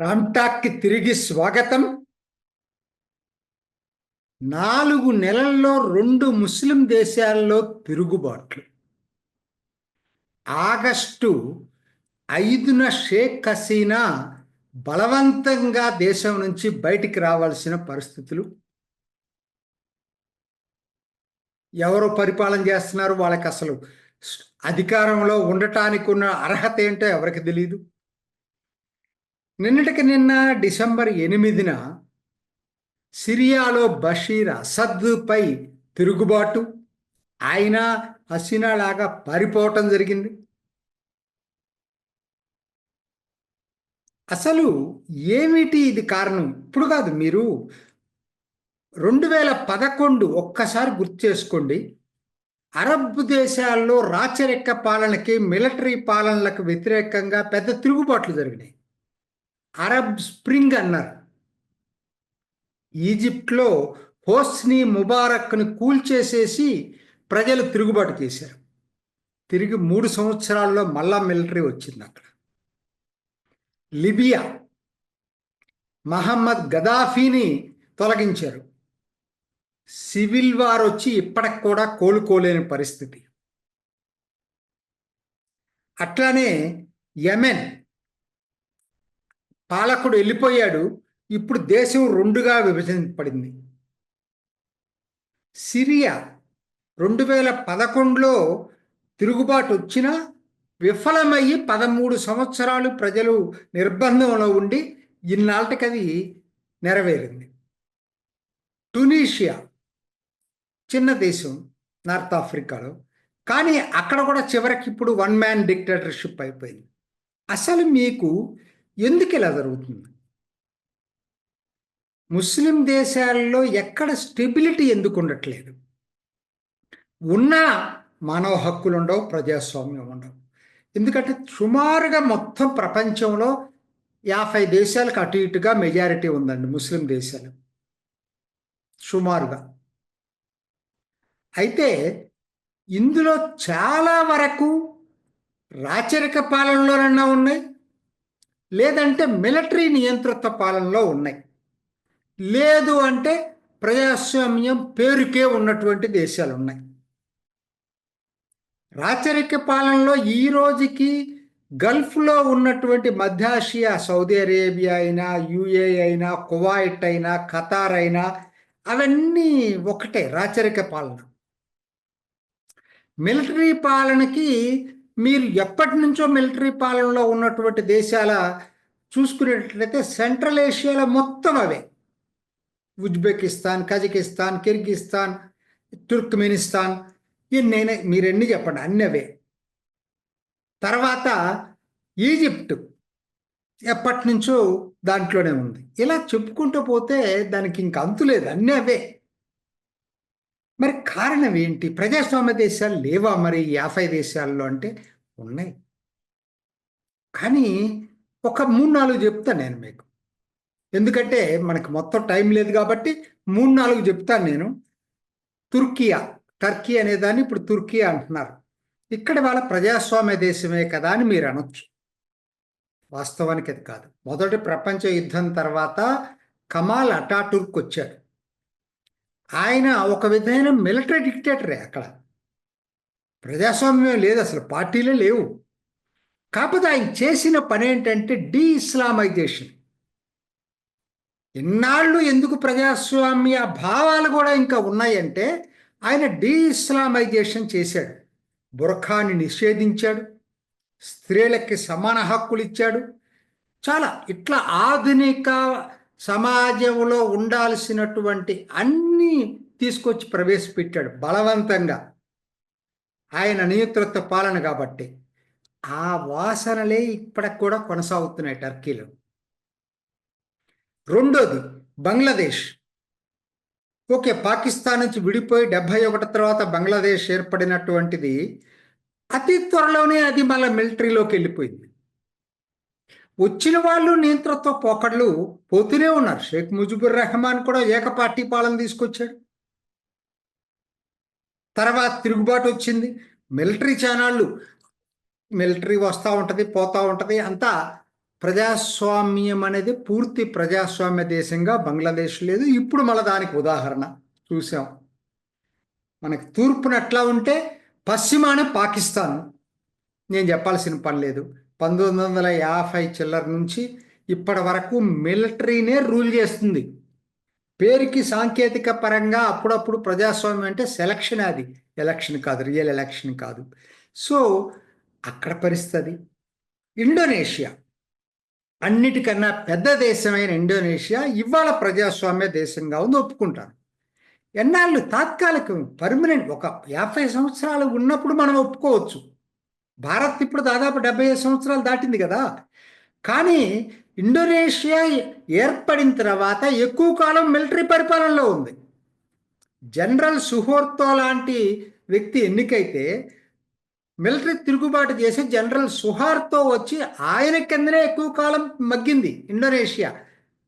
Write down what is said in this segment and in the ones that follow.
రామ్టాక్కి తిరిగి స్వాగతం. నాలుగు నెలల్లో రెండు ముస్లిం దేశాల్లో తిరుగుబాట్లు. ఆగస్టు ఐదున షేక్ హసీనా బలవంతంగా దేశం నుంచి బయటికి రావాల్సిన పరిస్థితులు. ఎవరు పరిపాలన చేస్తున్నారు? వాళ్ళకి అసలు అధికారంలో ఉండటానికి ఉన్న అర్హత ఏంటో ఎవరికి తెలియదు నిన్నటికి నిన్న డిసెంబర్ ఎనిమిదిన సిరియాలో బషీర్ అసద్పై తిరుగుబాటు. ఆయన హసీనా లాగా పారిపోవటం జరిగింది. అసలు ఏమిటి ఇది కారణం? ఇప్పుడు కాదు మీరు రెండు వేల పదకొండు ఒక్కసారి గుర్తు చేసుకోండి. అరబ్ దేశాల్లో రాచరిక పాలనకి మిలిటరీ పాలనలకు వ్యతిరేకంగా పెద్ద తిరుగుబాట్లు జరిగినాయి. అరబ్ స్ప్రింగ్ అన్నారు. ఈజిప్ట్లో హోస్ని ముబారక్ను కూల్చేసేసి ప్రజలు తిరుగుబాటు చేశారు. తిరిగి మూడు సంవత్సరాల్లో మళ్ళా మిలిటరీ వచ్చింది అక్కడ. లిబియా మహమ్మద్ గదాఫీని తొలగించారు. సివిల్ వార్ వచ్చి ఇప్పటికి కూడా కోలుకోలేని పరిస్థితి. అట్లానే యమెన్ పాలకుడు వెళ్ళిపోయాడు. ఇప్పుడు దేశం రెండుగా విభజించబడింది సిరియా రెండు వేల పదకొండులో తిరుగుబాటు వచ్చినా విఫలమయ్యి పదమూడు సంవత్సరాలు ప్రజలు నిర్బంధంలో ఉండి ఇన్నాళ్ళకి అది నెరవేరింది. టునీషియా చిన్న దేశం నార్త్ ఆఫ్రికాలో. కానీ అక్కడ కూడా చివరికి ఇప్పుడు వన్ మ్యాన్ డిక్టేటర్షిప్ అయిపోయింది. అసలు మీకు ఎందుకు ఇలా జరుగుతుంది? ముస్లిం దేశాల్లో ఎక్కడ స్టెబిలిటీ ఎందుకు ఉండట్లేదు? ఉన్న మానవ హక్కులు ఉండవు ప్రజాస్వామ్యం ఉండవు. ఎందుకంటే సుమారుగా మొత్తం ప్రపంచంలో యాభై దేశాలకు అటు ఇటుగా మెజారిటీ ఉందండి ముస్లిం దేశాలు. సుమారుగా. అయితే ఇందులో చాలా వరకు రాచరిక పాలనలోనన్నా ఉన్నాయి లేదంటే మిలిటరీ నియంత్రిత పాలనలో ఉన్నాయి. లేదు అంటే ప్రజాస్వామ్యం పేరుకే ఉన్నటువంటి దేశాలు ఉన్నాయి. రాచరిక పాలనలో ఈ రోజుకి గల్ఫ్లో ఉన్నటువంటి మధ్యాసియా సౌదీ అరేబియా అయినా యుఏ అయినా కువైట్ అయినా ఖతార్ అయినా అవన్నీ ఒకటే రాచరిక పాలన. మిలిటరీ పాలనకి మీరు ఎప్పటి నుంచో మిలిటరీ పాలనలో ఉన్నటువంటి దేశాల చూసుకునేట్లయితే సెంట్రల్ ఏషియాలో మొత్తం అవే. ఉజ్బెకిస్తాన్ కజకిస్తాన్ కిర్గిస్తాన్ తుర్క్మెనిస్తాన్ ఎన్నైనా మీరు చెప్పండి అన్ని అవే. తర్వాత ఈజిప్ట్ ఎప్పటి నుంచో దాంట్లోనే ఉంది. ఇలా చెప్పుకుంటూ పోతే దానికి ఇంక అంతులేదు అన్నీ అవే. మరి కారణం ఏంటి? ప్రజాస్వామ్య దేశాలు లేవా మరి యాభై దేశాల్లో అంటే? ఉన్నాయి. కానీ ఒక మూడు నాలుగు చెప్తాను నేను మీకు. ఎందుకంటే మనకు మొత్తం టైం లేదు కాబట్టి మూడు నాలుగు చెప్తాను నేను. తుర్కియా టర్కీ అనేదాన్ని ఇప్పుడు తుర్కీ అంటున్నారు. ఇక్కడ వాళ్ళ ప్రజాస్వామ్య దేశమే కదా అని మీరు అనొచ్చు. వాస్తవానికి అది కాదు. మొదటి ప్రపంచ యుద్ధం తర్వాత కమాల్ అటాటుర్క్ వచ్చారు ఆయన ఒక విధమైన మిలిటరీ డిక్టేటరే అక్కడ. ప్రజాస్వామ్యం లేదు అసలు పార్టీలే లేవు. కాకపోతే ఆయన చేసిన పని ఏంటంటే డీ ఇస్లామైజేషన్ ఇన్నాళ్ళు ఎందుకు ప్రజాస్వామ్య భావాలు కూడా ఇంకా ఉన్నాయంటే ఆయన డీ ఇస్లామైజేషన్ చేశాడు. బురఖాని నిషేధించాడు. స్త్రీలకి సమాన హక్కులు ఇచ్చాడు. చాలా ఇట్లా ఆధునిక సమాజంలో ఉండాల్సినటువంటి అన్నీ తీసుకొచ్చి ప్రవేశపెట్టాడు బలవంతంగా. ఆయన నియంతృత్వ పాలన కాబట్టి ఆ వాసనలే ఇప్పటికి కూడా కొనసాగుతున్నాయి టర్కీలో. రెండోది బంగ్లాదేశ్. ఓకే పాకిస్తాన్ నుంచి విడిపోయి డెబ్బై ఒకటి తర్వాత బంగ్లాదేశ్ ఏర్పడినటువంటిది అతి త్వరలోనే అది మళ్ళీ మిలిటరీలోకి వెళ్ళిపోయింది. వచ్చిన వాళ్ళు నియంత్రణతో పోకడలు పోతూనే ఉన్నారు. షేక్ ముజిబుర్ రెహమాన్ కూడా ఏకపార్టీ పాలన తీసుకొచ్చాడు. తర్వాత తిరుగుబాటు వచ్చింది. మిలిటరీ ఛానళ్ళు మిలిటరీ వస్తూ ఉంటుంది పోతూ ఉంటుంది. అంతా ప్రజాస్వామ్యం అనేది పూర్తి ప్రజాస్వామ్య దేశంగా బంగ్లాదేశ్ లేదు. ఇప్పుడు మళ్ళీ దానికి ఉదాహరణ చూసాం. మనకి తూర్పున ఎట్లా ఉంటే పశ్చిమాన పాకిస్తాన్. నేను చెప్పాల్సిన పని లేదు. పంతొమ్మిది వందల యాభై చిల్లర నుంచి ఇప్పటి వరకు మిలిటరీనే రూల్ చేస్తుంది. పేరుకి సాంకేతిక పరంగా అప్పుడప్పుడు ప్రజాస్వామ్యం అంటే సెలక్షన్ అది. ఎలక్షన్ కాదు రియల్ ఎలక్షన్ కాదు. సో అక్కడ పరిస్థితి. ఇండోనేషియా. అన్నిటికన్నా పెద్ద దేశమైన ఇండోనేషియా ఇవాళ ప్రజాస్వామ్య దేశంగా ఉంది ఒప్పుకుంటాను ఎన్నాళ్ళు తాత్కాలికం పర్మనెంట్ ఒక యాభై సంవత్సరాలు ఉన్నప్పుడు మనం ఒప్పుకోవచ్చు. భారత్ ఇప్పుడు దాదాపు డెబ్బై ఐదు సంవత్సరాలు దాటింది కదా. కానీ ఇండోనేషియా ఏర్పడిన తర్వాత ఎక్కువ కాలం మిలిటరీ పరిపాలనలో ఉంది. జనరల్ సుహోర్తో లాంటి వ్యక్తి ఎన్నికైతే మిలిటరీ తిరుగుబాటు చేసి జనరల్ సుహార్తో వచ్చి ఆయన కిందనే ఎక్కువ కాలం మగ్గింది ఇండోనేషియా.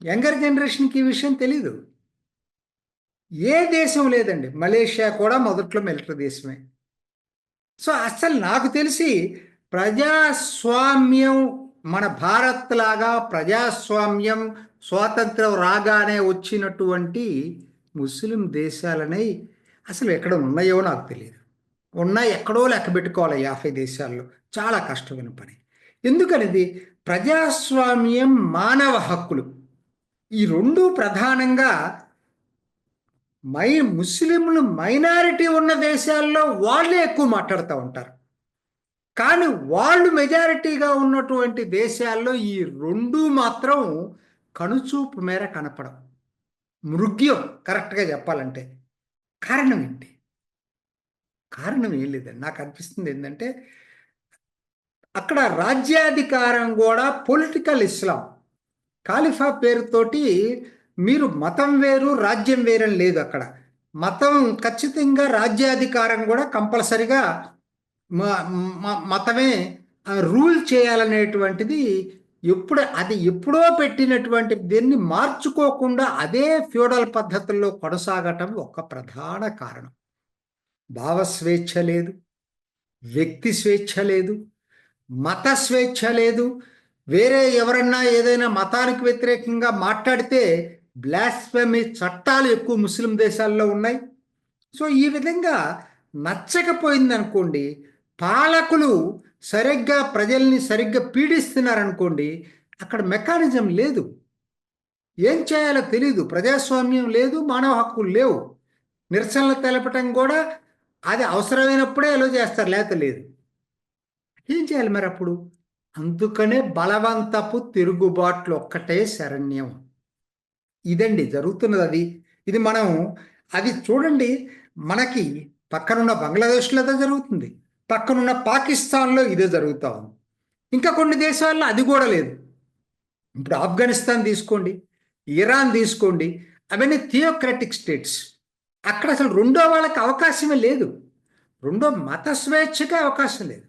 యంగర్ జనరేషన్కి ఈ విషయం తెలీదు. ఏ దేశం లేదండి. మలేషియా కూడా మొదట్లో మిలిటరీ దేశమే. సో అసలు నాకు తెలిసి ప్రజాస్వామ్యం మన భారత్ లాగా ప్రజాస్వామ్యం స్వాతంత్రం రాగానే వచ్చినటువంటి ముస్లిం దేశాలని అసలు ఎక్కడ ఉన్నాయో నాకు తెలియదు. ఉన్నాయి ఎక్కడో లెక్క పెట్టుకోవాలి యాభై దేశాల్లో. చాలా కష్టమైన పని. ఎందుకనేది? ప్రజాస్వామ్యం మానవ హక్కులు. ఈ రెండు ప్రధానంగా మై ముస్లింలు మైనారిటీ ఉన్న దేశాల్లో వాళ్ళే ఎక్కువ మాట్లాడుతూ ఉంటారు. కానీ వాళ్ళు మెజారిటీగా ఉన్నటువంటి దేశాల్లో ఈ రెండు మాత్రం కనుచూపు మేర కనపడం మృగ్యం కరెక్ట్గా చెప్పాలంటే. కారణం ఏంటి? కారణం ఏం లేదండి. నాకు అనిపిస్తుంది ఏంటంటే అక్కడ రాజ్యాధికారం కూడా పొలిటికల్ ఇస్లాం. కాలిఫా పేరుతోటి మీరు మతం వేరు రాజ్యం వేరని లేదు అక్కడ. మతం ఖచ్చితంగా రాజ్యాధికారం కూడా కంపల్సరిగా మతమే రూల్ చేయాలనేటువంటిది ఎప్పుడు అది ఎప్పుడో పెట్టినటువంటి దీన్ని మార్చుకోకుండా అదే ఫ్యూడల్ పద్ధతుల్లో కొనసాగటం ఒక ప్రధాన కారణం. భావ స్వేచ్ఛ లేదు వ్యక్తి స్వేచ్ఛ లేదు మత స్వేచ్ఛ లేదు వేరే ఎవరన్నా ఏదైనా మతానికి వ్యతిరేకంగా మాట్లాడితే బ్లాస్ఫెమీ చట్టాలు ఎక్కువ ముస్లిం దేశాల్లో ఉన్నాయి. సో ఈ విధంగా నచ్చకపోయింది అనుకోండి పాలకులు సరిగ్గా ప్రజల్ని సరిగ్గా పీడిస్తున్నారనుకోండి అక్కడ మెకానిజం లేదు. ఏం చేయాలో తెలియదు ప్రజాస్వామ్యం లేదు మానవ హక్కులు లేవు. నిరసనలు తెలపటం కూడా అది అవసరమైనప్పుడే ఎలా చేస్తారు లేత లేదు. ఏం చేయాలి మరి అప్పుడు? అందుకనే బలవంతపు తిరుగుబాట్లు ఒక్కటే శరణ్యం. ఇదండి జరుగుతున్నది అది. ఇది మనం అది చూడండి మనకి పక్కనున్న బంగ్లాదేశ్లో జరుగుతుంది. పక్కనున్న పాకిస్తాన్లో ఇదే జరుగుతూ ఉంది. ఇంకా కొన్ని దేశాల్లో అది కూడా లేదు. ఇప్పుడు ఆఫ్ఘనిస్తాన్ తీసుకోండి ఇరాన్ తీసుకోండి అవన్నీ థియోక్రటిక్ స్టేట్స్. అక్కడ అసలు రెండో వాళ్ళకి అవకాశమే లేదు. రెండో మత స్వేచ్ఛకే అవకాశం లేదు.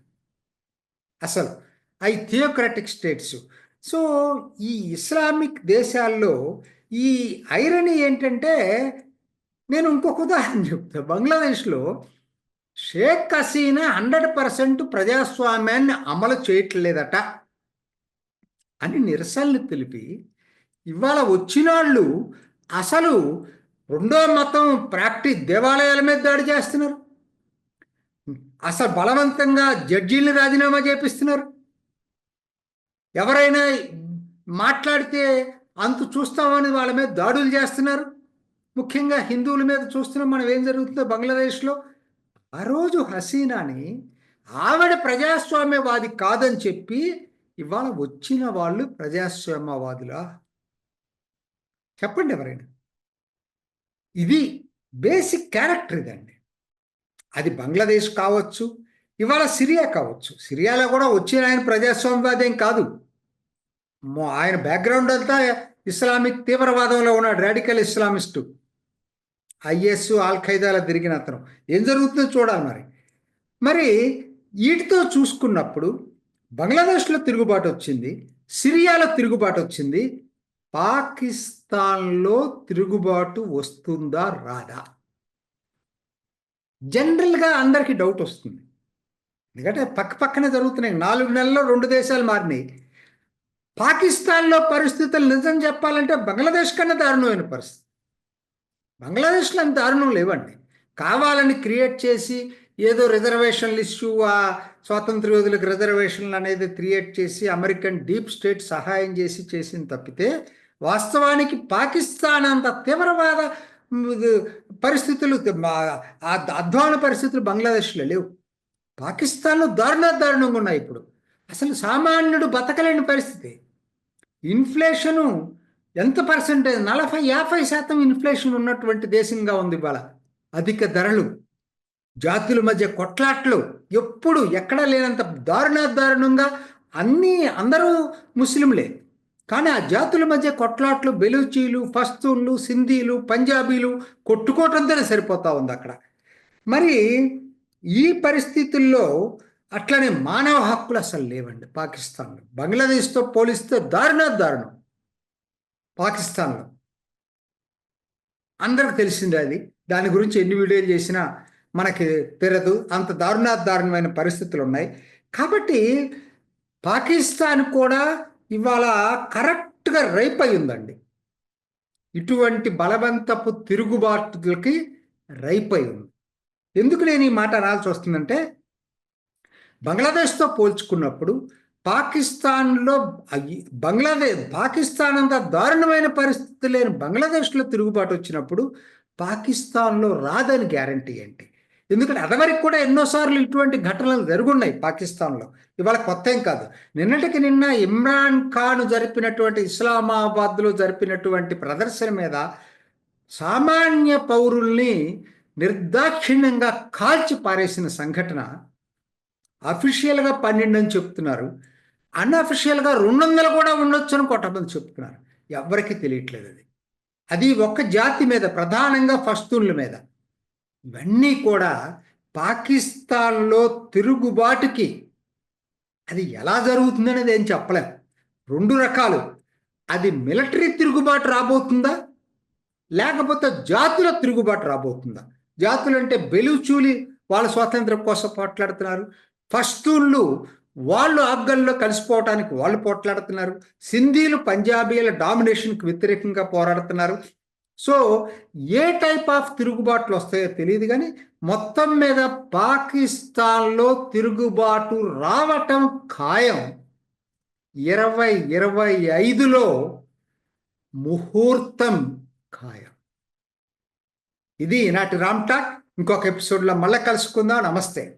అసలు అవి థియోక్రటిక్ స్టేట్స్. సో ఈ ఇస్లామిక్ దేశాల్లో ఈ ఐరనీ ఏంటంటే నేను ఇంకొక ఉదాహరణ చెప్తా. బంగ్లాదేశ్లో షేక్ హసీనా హండ్రెడ్ పర్సెంట్ ప్రజాస్వామ్యాన్ని అమలు చేయట్లేదట అని నిరసనలు తెలిపి ఇవాళ వచ్చిన వాళ్ళు అసలు రెండో మతం ప్రాక్టీస్ దేవాలయాల మీద దాడి చేస్తున్నారు. అసలు బలవంతంగా జడ్జీలను రాజీనామా చేపిస్తున్నారు. ఎవరైనా మాట్లాడితే అంత చూస్తామని వాళ్ళ మీద దాడులు చేస్తున్నారు. ముఖ్యంగా హిందువుల మీద చూస్తున్నాం మనం ఏం జరుగుతుందో బంగ్లాదేశ్లో. ఆ రోజు హసీనాని ఆవిడ ప్రజాస్వామ్యవాది కాదని చెప్పి ఇవాళ వచ్చిన వాళ్ళు ప్రజాస్వామ్యవాదులా? చెప్పండి ఎవరైనా. ఇది బేసిక్ క్యారెక్టర్ ఇదండి. అది బంగ్లాదేశ్ కావచ్చు ఇవాళ సిరియా కావచ్చు. సిరియాలో కూడా వచ్చిన ఆయన ప్రజాస్వామ్యవాదేం కాదు. ఆయన బ్యాక్గ్రౌండ్ అంతా ఇస్లామిక్ తీవ్రవాదంలో ఉన్నాడు రాడికల్ ఇస్లామిస్టు. ఐఎస్ ఆల్ ఖైదాలో తిరిగిన అతను. ఏం జరుగుతుందో చూడాలి మరి. మరి వీటితో చూసుకున్నప్పుడు బంగ్లాదేశ్లో తిరుగుబాటు వచ్చింది సిరియాలో తిరుగుబాటు వచ్చింది పాకిస్తాన్లో తిరుగుబాటు వస్తుందా రాదా? జనరల్గా అందరికీ డౌట్ వస్తుంది. ఎందుకంటే పక్క పక్కనే జరుగుతున్నాయి. నాలుగు నెలల్లో రెండు దేశాలు మారినాయి. పాకిస్తాన్లో పరిస్థితులు నిజం చెప్పాలంటే బంగ్లాదేశ్ కన్నా దారుణమైన పరిస్థితి. బంగ్లాదేశ్లో అంత దారుణం లేవండి. కావాలని క్రియేట్ చేసి ఏదో రిజర్వేషన్లు ఇష్యూ ఆ స్వాతంత్ర యోధులకు రిజర్వేషన్లు అనేది క్రియేట్ చేసి అమెరికన్ డీప్ స్టేట్ సహాయం చేసి చేసింది తప్పితే వాస్తవానికి పాకిస్తాన్ అంత తీవ్రవాద ఇది పరిస్థితులు అధ్వాన పరిస్థితులు బంగ్లాదేశ్లో లేవు. పాకిస్తాన్లో దారుణ దారుణంగా ఉన్నాయి ఇప్పుడు. అసలు సామాన్యుడు బతకలేని పరిస్థితి. ఇన్ఫ్లేషను ఎంత పర్సెంటేజ్? నలభై యాభై శాతం ఇన్ఫ్లేషన్ ఉన్నటువంటి దేశంగా ఉంది ఇవాళ. అధిక ధరలు జాతుల మధ్య కొట్లాట్లు ఎప్పుడు ఎక్కడ లేనంత దారుణ దారుణంగా అన్నీ అందరూ ముస్లింలే. కానీ ఆ జాతుల మధ్య కొట్లాట్లు బెలూచీలు పస్తూన్లు సింధీలు పంజాబీలు కొట్టుకోవటంతోనే సరిపోతా ఉంది అక్కడ. మరి ఈ పరిస్థితుల్లో అట్లనే మానవ హక్కులు అసలు లేవండి పాకిస్తాన్లో. బంగ్లాదేశ్తో పోలిస్తే దారుణ దారుణం. పాకిస్తాన్లో. అందరికి తెలిసిందే అది. దాని గురించి ఎన్ని వీడియోలు చేసినా మనకి తెరదు. అంత దారుణాదారుణమైన పరిస్థితులు ఉన్నాయి కాబట్టి పాకిస్తాన్ కూడా ఇవాళ కరెక్ట్గా రైప్ అయ్యిందండి. ఇటువంటి బలవంతపు తిరుగుబాటులకి రైప్ అయి ఉంది ఎందుకు నేను ఈ మాట అనాల్సి వస్తుందంటే బంగ్లాదేశ్తో పోల్చుకున్నప్పుడు పాకిస్తాన్లో బంగ్లాదేశ్ పాకిస్తాన్ అంత దారుణమైన పరిస్థితి లేని బంగ్లాదేశ్లో తిరుగుబాటు వచ్చినప్పుడు పాకిస్తాన్లో రాదని గ్యారంటీ ఏంటి? ఎందుకంటే అదవరికి కూడా ఎన్నోసార్లు ఇటువంటి ఘటనలు జరుగున్నాయి పాకిస్తాన్లో. ఇవాళ కొత్త ఏం కాదు. నిన్నటికి నిన్న ఇమ్రాన్ ఖాన్ జరిపినటువంటి ఇస్లామాబాద్లో జరిపినటువంటి ప్రదర్శన మీద సామాన్య పౌరుల్ని నిర్దాక్షిణ్యంగా కాల్చి పారేసిన సంఘటన అఫీషియల్గా పన్నెండు అని చెప్తున్నారు. అన్అఫిషియల్గా రెండు వందలు కూడా ఉండొచ్చు అని కొంతమంది చెప్తున్నారు. ఎవరికి తెలియట్లేదు అది. అది ఒక్క జాతి మీద ప్రధానంగా ఫస్తూన్ల మీద. ఇవన్నీ కూడా పాకిస్తాన్లో తిరుగుబాటుకి అది ఎలా జరుగుతుంది అనేది ఏం చెప్పలేం. రెండు రకాలు. అది మిలిటరీ తిరుగుబాటు రాబోతుందా? లేకపోతే జాతుల తిరుగుబాటు రాబోతుందా? జాతులు అంటే బెలుచూలి వాళ్ళ స్వాతంత్రం కోసం పోట్లాడుతున్నారు. పస్తూన్లు వాళ్ళు ఆఫ్ఘన్లో కలిసిపోవటానికి వాళ్ళు పోట్లాడుతున్నారు. సింధీలు పంజాబీల డామినేషన్కి వ్యతిరేకంగా పోరాడుతున్నారు. సో ఏ టైప్ ఆఫ్ తిరుగుబాట్లు వస్తాయో తెలియదు కానీ మొత్తం మీద పాకిస్తాన్లో తిరుగుబాటు రావటం ఖాయం. ఇరవై ఇరవై ఐదులో ముహూర్తం ఖాయం. ఇది నాటి రామ్ టాక్. ఇంకొక ఎపిసోడ్లో మళ్ళీ కలుసుకుందాం. నమస్తే.